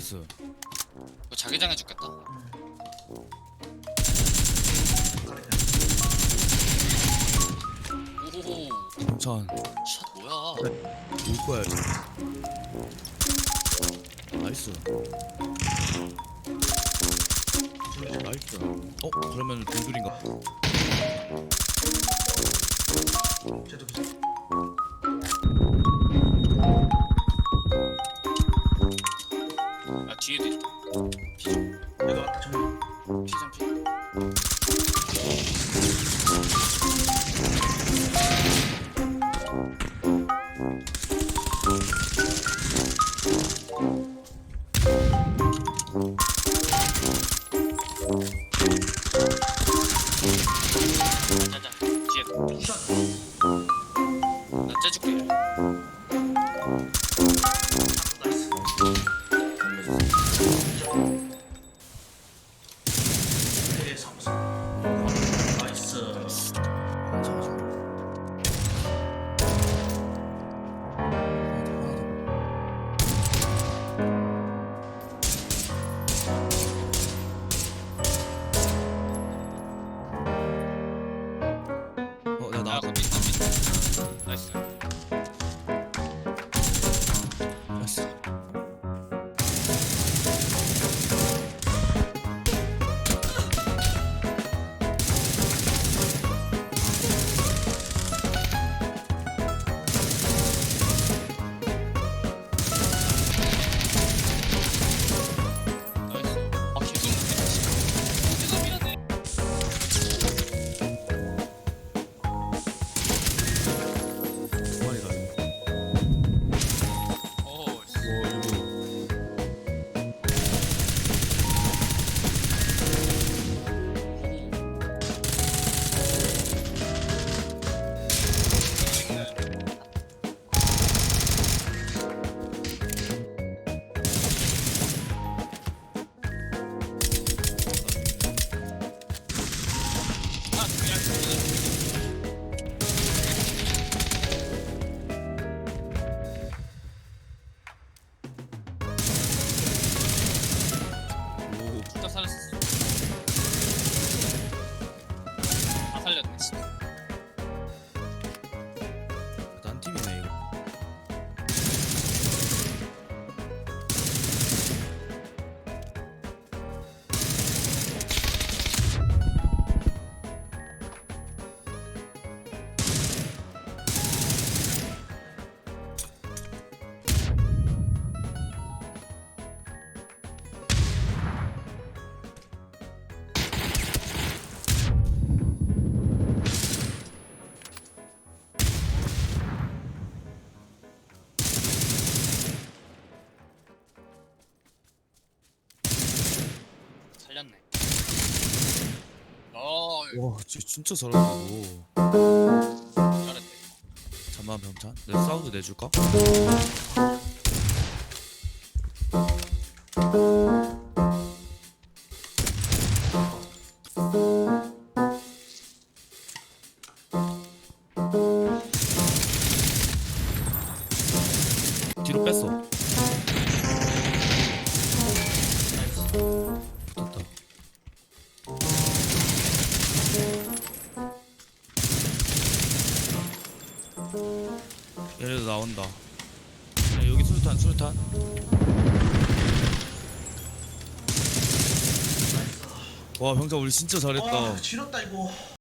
나이스 이거 자기장 해줬겠다. 오호호. 전 샷 뭐야? 올 거야 이거. 나이스 나이스 어 그러면 동굴인가 쟤도 비슷. 아 뒤에도 있다. 피좀 정면. 피좀 피. 아 어, 와, 쟤 진짜 잘한다고. 잘했네. 잠만 병찬. 내 사운드 내줄까? 뒤로 뺐어. 얘네도 나온다. 야, 여기 술탄, 술탄. 와, 병자 우리 진짜 잘했다. 와, 지렸다 이거.